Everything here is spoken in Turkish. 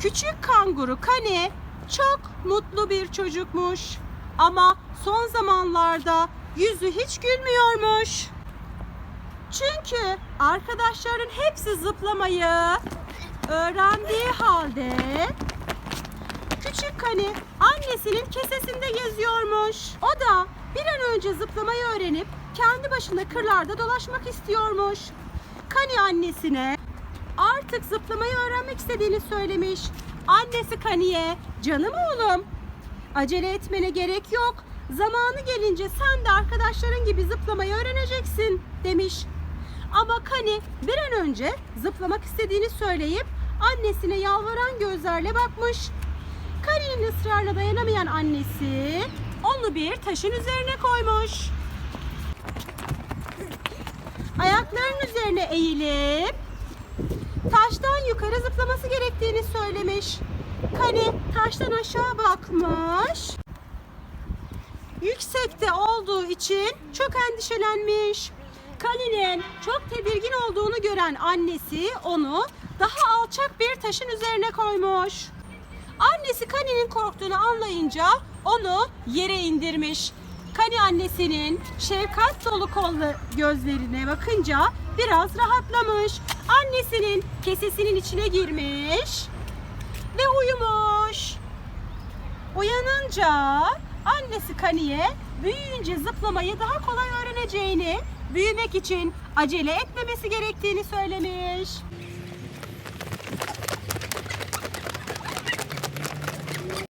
Küçük kanguru Kani çok mutlu bir çocukmuş. Ama son zamanlarda yüzü hiç gülmüyormuş. Çünkü arkadaşların hepsi zıplamayı öğrendiği halde küçük Kani annesinin kesesinde geziyormuş. O da bir an önce zıplamayı öğrenip kendi başına kırlarda dolaşmak istiyormuş. Kani annesine artık zıplamayı öğrenmek istediğini söylemiş. Annesi Kani'ye canım oğlum acele etmene gerek yok. Zamanı gelince sen de arkadaşların gibi zıplamayı öğreneceksin demiş. Ama Kani bir an önce zıplamak istediğini söyleyip annesine yalvaran gözlerle bakmış. Kani'nin ısrarla dayanamayan annesi onu bir taşın üzerine koymuş. Ayaklarının üzerine eğilip taştan yukarı zıplaması gerektiğini söylemiş. Kani taştan aşağı bakmış. Yüksekte olduğu için çok endişelenmiş. Kani'nin çok tedirgin olduğunu gören annesi onu daha alçak bir taşın üzerine koymuş. Annesi Kani'nin korktuğunu anlayınca onu yere indirmiş. Kani annesinin şefkat dolu kollu gözlerine bakınca biraz rahatlamış. Annesinin kesesinin içine girmiş ve uyumuş. Uyanınca annesi Kani'ye büyüyünce zıplamayı daha kolay öğreneceğini, büyümek için acele etmemesi gerektiğini söylemiş.